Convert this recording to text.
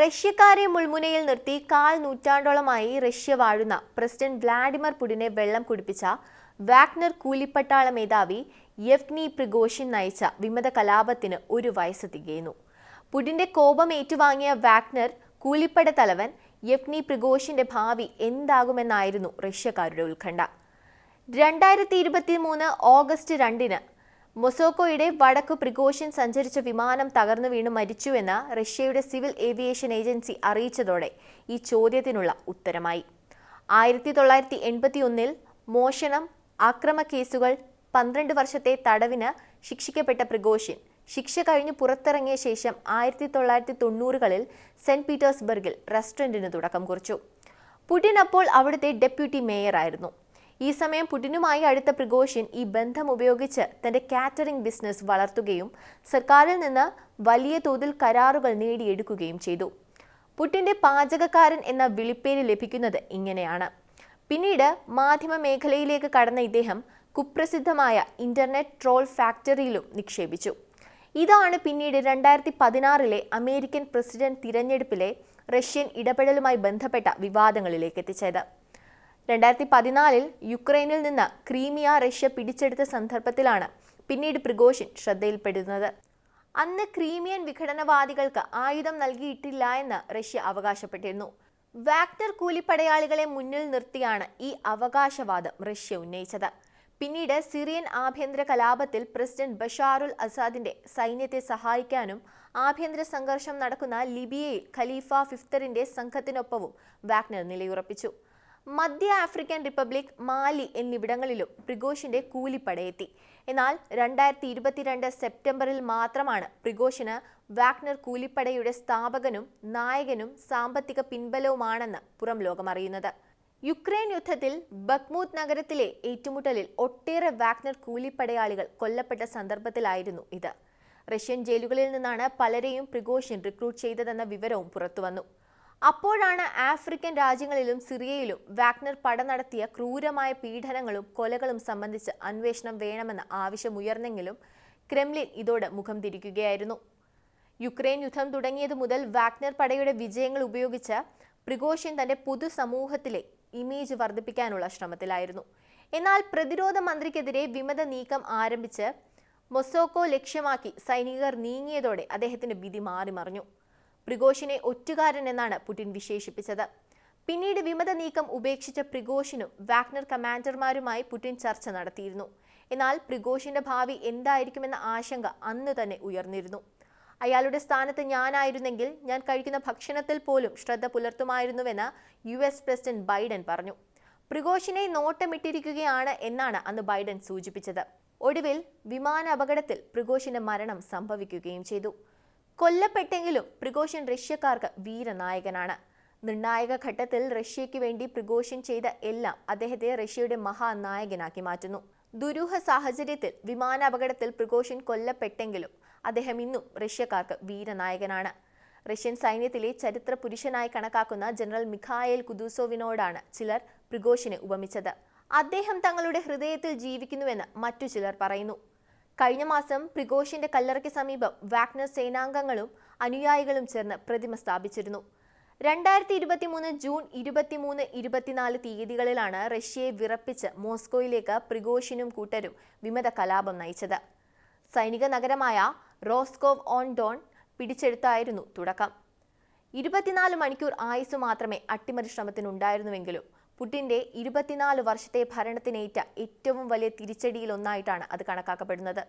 റഷ്യക്കാരെ മുൾമുനയിൽ നിർത്തി കാൽ നൂറ്റാണ്ടോളമായി റഷ്യ വാഴുന്ന പ്രസിഡന്റ് വ്ളാഡിമിർ പുടിനെ വെള്ളം കുടിപ്പിച്ച വാഗ്നർ കൂലിപ്പട്ടാള മേധാവി യഫ്നി പ്രിഗോഷിൻ നയിച്ച വിമത കലാപത്തിന് ഒരു വയസ്സ് തികയുന്നു. പുടിന്റെ കോപം ഏറ്റുവാങ്ങിയ വാഗ്നർ കൂലിപ്പട തലവൻ യെഫ്നി പ്രിഗോഷിന്റെ ഭാവി എന്താകുമെന്നായിരുന്നു റഷ്യക്കാരുടെ ഉത്കണ്ഠ. രണ്ടായിരത്തി ഇരുപത്തി മൂന്ന് ഓഗസ്റ്റ് രണ്ടിന് മൊസോക്കോയുടെ വടക്കു പ്രിഗോഷൻ സഞ്ചരിച്ച വിമാനം തകർന്നു വീണ് മരിച്ചുവെന്ന് റഷ്യയുടെ സിവിൽ ഏവിയേഷൻ ഏജൻസി അറിയിച്ചതോടെ ഈ ചോദ്യത്തിനുള്ള ഉത്തരമായി. ആയിരത്തി തൊള്ളായിരത്തി എൺപത്തി ഒന്നിൽ മോഷണം അക്രമ കേസുകൾ പന്ത്രണ്ട് വർഷത്തെ തടവിന് ശിക്ഷിക്കപ്പെട്ട പ്രിഗോഷിൻ ശിക്ഷ കഴിഞ്ഞ് പുറത്തിറങ്ങിയ ശേഷം ആയിരത്തി തൊള്ളായിരത്തി തൊണ്ണൂറുകളിൽ സെന്റ് പീറ്റേഴ്സ്ബർഗിൽ റെസ്റ്റോറന്റിന് തുടക്കം കുറിച്ചു. പുടിൻ അപ്പോൾ അവിടുത്തെ ഡെപ്യൂട്ടി മേയറായിരുന്നു. ഈ സമയം പുടിനുമായി അടുത്ത പ്രിഗോഷിൻ ഈ ബന്ധം ഉപയോഗിച്ച് തന്റെ കാറ്ററിംഗ് ബിസിനസ് വളർത്തുകയും സർക്കാരിൽ നിന്ന് വലിയ തോതിൽ കരാറുകൾ നേടിയെടുക്കുകയും ചെയ്തു. പുടിന്റെ പാചകക്കാരൻ എന്ന വിളിപ്പേര് ലഭിക്കുന്നത് ഇങ്ങനെയാണ്. പിന്നീട് മാധ്യമ മേഖലയിലേക്ക് കടന്ന ഇദ്ദേഹം കുപ്രസിദ്ധമായ ഇന്റർനെറ്റ് ട്രോൾ ഫാക്ടറിയിലും നിക്ഷേപിച്ചു. ഇതാണ് പിന്നീട് രണ്ടായിരത്തി പതിനാറിലെ അമേരിക്കൻ പ്രസിഡന്റ് തിരഞ്ഞെടുപ്പിലെ റഷ്യൻ ഇടപെടലുമായി ബന്ധപ്പെട്ട വിവാദങ്ങളിലേക്ക് എത്തിച്ചത്. രണ്ടായിരത്തി പതിനാലിൽ യുക്രൈനിൽ നിന്ന് ക്രീമിയ റഷ്യ പിടിച്ചെടുത്ത സന്ദർഭത്തിലാണ് പിന്നീട് പ്രിഗോഷിൻ ശ്രദ്ധയിൽപ്പെടുന്നത്. അന്ന് ക്രീമിയൻ വിഘടനവാദികൾക്ക് ആയുധം നൽകിയിട്ടില്ല എന്ന് റഷ്യ അവകാശപ്പെട്ടിരുന്നു. വാഗ്നർ കൂലിപ്പടയാളികളെ മുന്നിൽ നിർത്തിയാണ് ഈ അവകാശവാദം റഷ്യ ഉന്നയിച്ചത്. പിന്നീട് സിറിയൻ ആഭ്യന്തര കലാപത്തിൽ പ്രസിഡന്റ് ബഷാറുൽ അസാദിന്റെ സൈന്യത്തെ സഹായിക്കാനും ആഭ്യന്തര സംഘർഷം നടക്കുന്ന ലിബിയയിൽ ഖലീഫ ഫിഫ്തറിന്റെ സംഘത്തിനൊപ്പവും വാഗ്നർ നിലയുറപ്പിച്ചു. മധ്യ ആഫ്രിക്കൻ റിപ്പബ്ലിക് മാലി എന്നിവിടങ്ങളിലും പ്രിഗോഷിന്റെ കൂലിപ്പടയെത്തി എന്നാൽ രണ്ടായിരത്തി ഇരുപത്തിരണ്ട് സെപ്റ്റംബറിൽ മാത്രമാണ് പ്രിഗോഷിന് വാഗ്നർ കൂലിപ്പടയുടെ സ്ഥാപകനും നായകനും സാമ്പത്തിക പിൻബലവുമാണെന്ന് പുറം ലോകം അറിയുന്നത് യുക്രൈൻ യുദ്ധത്തിൽ ബക്മൂത്ത് നഗരത്തിലെ ഏറ്റുമുട്ടലിൽ ഒട്ടേറെ വാഗ്നർ കൂലിപ്പടയാളികൾ കൊല്ലപ്പെട്ട സന്ദർഭത്തിലായിരുന്നു ഇത്. റഷ്യൻ ജയിലുകളിൽ നിന്നാണ് പലരെയും പ്രിഗോഷൻ റിക്രൂട്ട് ചെയ്തതെന്ന വിവരവും പുറത്തുവന്നു. അപ്പോഴാണ് ആഫ്രിക്കൻ രാജ്യങ്ങളിലും സിറിയയിലും വാഗ്നർ പട നടത്തിയ ക്രൂരമായ പീഡനങ്ങളും കൊലകളും സംബന്ധിച്ച് അന്വേഷണം വേണമെന്ന ആവശ്യമുയർന്നെങ്കിലും ക്രെംലിൻ ഇതോടെ മുഖം തിരിക്കുകയായിരുന്നു. യുക്രൈൻ യുദ്ധം തുടങ്ങിയതു മുതൽ വാഗ്നർ പടയുടെ വിജയങ്ങൾ ഉപയോഗിച്ച് പ്രിഗോഷ്യൻ തന്റെ പൊതുസമൂഹത്തിലെ ഇമേജ് വർദ്ധിപ്പിക്കാനുള്ള ശ്രമത്തിലായിരുന്നു. എന്നാൽ പ്രതിരോധ മന്ത്രിക്കെതിരെ വിമത നീക്കം ആരംഭിച്ച് മൊസോക്കോ ലക്ഷ്യമാക്കി സൈനികർ നീങ്ങിയതോടെ അദ്ദേഹത്തിന്റെ വിധി മാറിമറിഞ്ഞു. പ്രിഗോഷിനെ ഒറ്റുകാരൻ എന്നാണ് പുടിൻ വിശേഷിപ്പിച്ചത്. പിന്നീട് വിമത നീക്കം ഉപേക്ഷിച്ച പ്രിഗോഷിനും വാഗ്നർ കമാൻഡർമാരുമായി പുടിൻ ചർച്ച നടത്തിയിരുന്നു. എന്നാൽ പ്രിഗോഷിന്റെ ഭാവി എന്തായിരിക്കുമെന്ന ആശങ്ക അന്ന് തന്നെ ഉയർന്നിരുന്നു. അയാളുടെ സ്ഥാനത്ത് ഞാനായിരുന്നെങ്കിൽ ഞാൻ കഴിക്കുന്ന ഭക്ഷണത്തിൽ പോലും ശ്രദ്ധ പുലർത്തുമായിരുന്നുവെന്ന് യു എസ് പ്രസിഡന്റ് ബൈഡൻ പറഞ്ഞു. പ്രിഗോഷിനെ നോട്ടമിട്ടിരിക്കുകയാണ് എന്നാണ് അന്ന് ബൈഡൻ സൂചിപ്പിച്ചത്. ഒടുവിൽ വിമാന അപകടത്തിൽ പ്രിഗോഷിന്റെ മരണം സംഭവിക്കുകയും ചെയ്തു. കൊല്ലപ്പെട്ടെങ്കിലും പ്രിഗോഷൻ റഷ്യക്കാർക്ക് വീരനായകനാണ്. നിർണായക ഘട്ടത്തിൽ റഷ്യയ്ക്ക് വേണ്ടി പ്രിഗോഷൻ ചെയ്ത എല്ലാം അദ്ദേഹത്തെ റഷ്യയുടെ മഹാനായകനാക്കി മാറ്റുന്നു. ദുരൂഹ സാഹചര്യത്തിൽ വിമാനാപകടത്തിൽ പ്രിഗോഷൻ കൊല്ലപ്പെട്ടെങ്കിലും അദ്ദേഹം ഇന്നും റഷ്യക്കാർക്ക് വീരനായകനാണ്. റഷ്യൻ സൈന്യത്തിലെ ചരിത്ര പുരുഷനായി കണക്കാക്കുന്ന ജനറൽ മിഖായേൽ കുദൂസോവിനോടാണ് ചിലർ പ്രിഗോഷിനെ ഉപമിച്ചത്. അദ്ദേഹം തങ്ങളുടെ ഹൃദയത്തിൽ ജീവിക്കുന്നുവെന്ന് മറ്റു ചിലർ പറയുന്നു. കഴിഞ്ഞ മാസം പ്രിഗോഷിന്റെ കല്ലറയ്ക്ക് സമീപം വാഗ്നർ സേനാംഗങ്ങളും അനുയായികളും ചേർന്ന് പ്രതിമ സ്ഥാപിച്ചിരുന്നു. രണ്ടായിരത്തി ഇരുപത്തി മൂന്ന് ജൂൺ ഇരുപത്തിമൂന്ന് ഇരുപത്തിനാല് തീയതികളിലാണ് റഷ്യയെ വിറപ്പിച്ച് മോസ്കോയിലേക്ക് പ്രിഗോഷിനും കൂട്ടരും വിമത കലാപം നയിച്ചത്. സൈനിക നഗരമായ റോസ്കോവ് ഓൺ ഡോൺ പിടിച്ചെടുത്തായിരുന്നു തുടക്കം. ഇരുപത്തിനാല് മണിക്കൂർ ആയുസ് മാത്രമേ അട്ടിമറി ശ്രമത്തിനുണ്ടായിരുന്നുവെങ്കിലും പുടിന്റെ ഇരുപത്തിനാല് വർഷത്തെ ഭരണത്തിനേറ്റ ഏറ്റവും വലിയ തിരിച്ചടിയിലൊന്നായിട്ടാണ് അത് കണക്കാക്കപ്പെടുന്നത്.